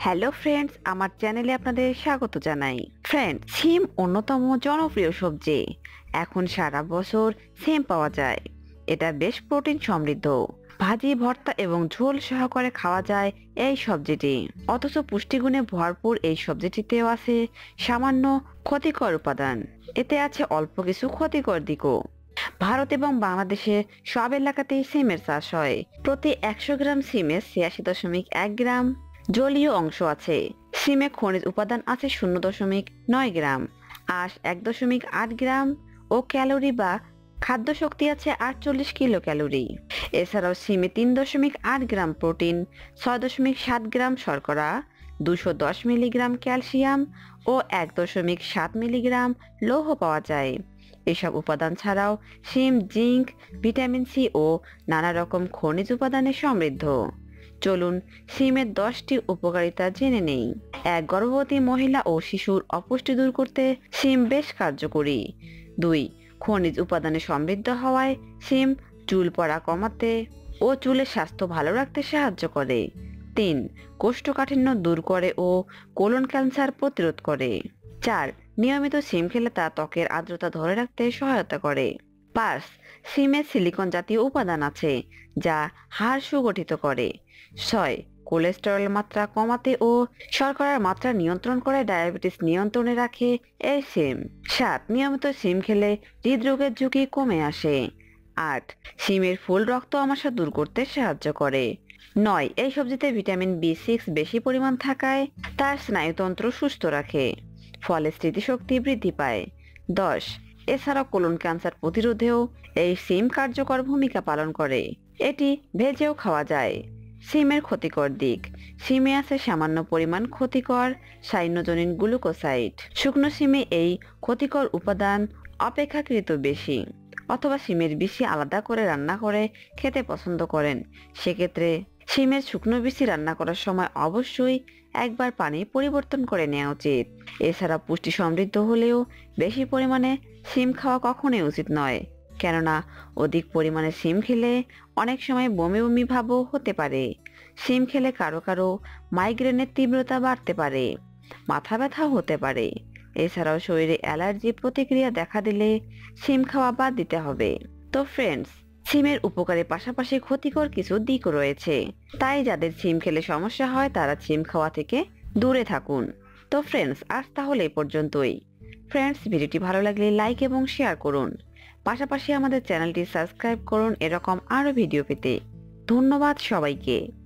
Hello friends আমার চ্যানেলে আপনাদের স্বাগত জানাই। ফ্রেন্ড সিম অন্যতম জনপ্রিয় সবজি। এখন সারা বছর সিম পাওয়া যায়। এটা বেশ প্রোটিন সমৃদ্ধ। ভাজি, ভর্তা এবং ঝোল সহকারে খাওয়া যায় এই সবজিটি। অথচ পুষ্টিগুণে ভরপুর এই সবজিটিতেও আছে সামান্য ক্ষতিকর উপাদান। এতে আছে অল্প কিছু ক্ষতিকর দিকও। ভারত এবং বাংলাদেশে সব এলাকাতেই সিমের চাষ হয়। প্রতি একশো গ্রাম সিমে ছিয়াশি দশমিক এক গ্রাম জলীয় অংশ আছে। সিমে খনিজ উপাদান আছে শূন্য দশমিক নয় গ্রাম, আঁশ এক দশমিক আট গ্রাম ও ক্যালোরি বা খাদ্য শক্তি আছে আটচল্লিশ কিলো ক্যালোরি এছাড়াও সিমে তিন দশমিক আট গ্রাম প্রোটিন, ছয় দশমিক সাত গ্রাম শর্করা, দুশো দশ মিলিগ্রাম ক্যালসিয়াম ও এক দশমিক সাত মিলিগ্রাম লৌহ পাওয়া যায়। এসব উপাদান ছাড়াও সিম, জিঙ্ক, ভিটামিন সি ও নানা রকম খনিজ উপাদানে সমৃদ্ধ। চলুন সিমের দশটি উপকারিতা জেনে নেই। এক, গর্ভবতী মহিলা ও শিশুর অপুষ্টি দূর করতে সিম বেশ কার্যকরী। দুই, খনিজ উপাদানে সমৃদ্ধ হওয়ায় সিম চুল পড়া কমাতে ও চুলের স্বাস্থ্য ভালো রাখতে সাহায্য করে। তিন, কোষ্ঠকাঠিন্য দূর করে ও কোলন ক্যান্সার প্রতিরোধ করে। চার, নিয়মিত সিম খেলে তা ত্বকের আর্দ্রতা ধরে রাখতে সহায়তা করে। পাঁচ সিমে সিলিকন জাতীয় উপাদান আছে, যা হাড় সুগঠিত করে। ছয়, কোলেস্টেরল মাত্রা কমাতে ও শর্করার মাত্রা নিয়ন্ত্রণ করে ডায়াবেটিস নিয়ন্ত্রণে রাখে এই সিম। সাত, নিয়মিত সিম খেলে হৃদরোগের ঝুঁকি কমে আসে। আট, সিমের ফুল রক্ত আমাশা দূর করতে সাহায্য করে। নয়, এই সবজিতে ভিটামিন বি সিক্স বেশি পরিমাণ থাকায় তার স্নায়ুতন্ত্র সুস্থ রাখে, ফলে স্মৃতিশক্তি বৃদ্ধি পায়। দশ এছাড়াও কোলন ক্যান্সার প্রতিরোধেও এই সিম কার্যকর ভূমিকা পালন করে। এটি ভেজেও খাওয়া যায়। সিমের ক্ষতিকর দিক। সিমে আছে সামান্য পরিমাণ ক্ষতিকর সাইনোজনিন গ্লুকোসাইড শুকনো সিমে এই ক্ষতিকর উপাদান অপেক্ষাকৃত বেশি। অথবা সিমের বেশি আলাদা করে রান্না করে খেতে পছন্দ করেন। সেক্ষেত্রে সিমের শুকনো বিচি রান্না করার সময় অবশ্যই একবার পানি পরিবর্তন করে নেওয়া উচিত। এছাড়া পুষ্টি সমৃদ্ধ হলেও বেশি পরিমাণে সিম খাওয়া কখনোই উচিত নয়। কেননা, অধিক পরিমাণে সিম খেলে অনেক সময় বমি বমি ভাবও হতে পারে। সিম খেলে কারও কারও মাইগ্রেনের তীব্রতা বাড়তে পারে, মাথা ব্যথাও হতে পারে। এছাড়াও শরীরে অ্যালার্জি প্রতিক্রিয়া দেখা দিলে সিম খাওয়া বাদ দিতে হবে। তো ফ্রেন্ডস সিমের উপকারের পাশাপাশি ক্ষতিকর কিছু দিক রয়েছে। তাই যাদের সিম খেলে সমস্যা হয়, তারা সিম খাওয়া থেকে দূরে থাকুন। তো ফ্রেন্ডস আজ তাহলে এ পর্যন্তই। ফ্রেন্ডস ভিডিওটি ভালো লাগলে লাইক এবং শেয়ার করুন। পাশাপাশি আমাদের চ্যানেলটি সাবস্ক্রাইব করুন, এরকম আরও ভিডিও পেতে। ধন্যবাদ সবাইকে।